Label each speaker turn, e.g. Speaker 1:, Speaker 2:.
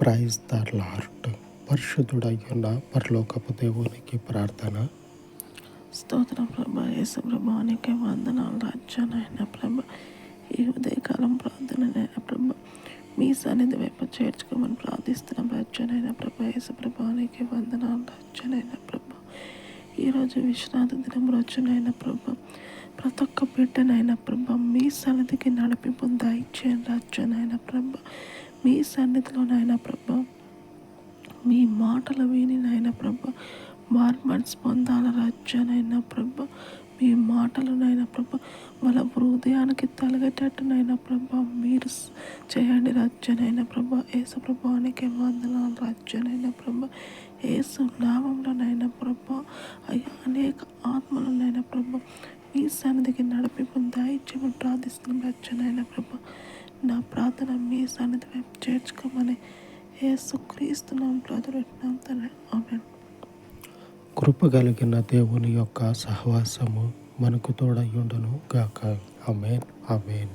Speaker 1: Praise the lord పరిశుద్ధుడయ్యున్న పరలోకపు దేవునికి ప్రార్థన.
Speaker 2: స్తోత్ర ప్రభ యేసు ప్రభా నీకే వందనాలు రాజ్యానైన ప్రభ. ఈ ఉదయకాలం ప్రార్థనైన ప్రభ. మీ సన్నిధి వైపు చేర్చుకోమని ప్రార్థిస్తున్న రాజ్యానైన ప్రభ. యేసు ప్రభానికి నీకే వందనాలు రాజ్యానైన ప్రభ. ఈరోజు విశ్రాంతి దినం రోజునైన ప్రభ. ప్రతి ఒక్క బిడ్డనైన ప్రభ మీ సన్నిధికి నడిపింపు దయచేయండి రాజ్యానైన ప్రభ. మీ సన్నిధిలో నాయన ప్రభ మీ మాటలు విని నాయన ప్రభ మార్మన్స్ స్పందాల రాజ్యానైనా ప్రభ మీ మాటలు నాయన ప్రభ వాళ్ళ హృదయానికి తలగేటట్టునైనా ప్రభ మీరు చేయండి రాజ్యనైన ప్రభ ఏసు ప్రభానికి వందనాలు రాజ్యనైన ప్రభ ఏసు నామంలోనైనా ప్రభ అయ్యా అనేక ఆత్మలనైనా ప్రభ మీ సన్నిధికి నడిపి దయచేమని ప్రార్థిస్తున్నాం రాజ్యనైనా ప్రభ. నా ప్రార్థన మీ సన్నిధి వైపు చేర్చుకోమని యేసుక్రీస్తునాం ప్రార్థన తండ్రి. ఆమె
Speaker 1: కృప కలిగిన దేవుని యొక్క సహవాసము మనకు తోడయ్యుండును గాక. అమేన్ అమేన్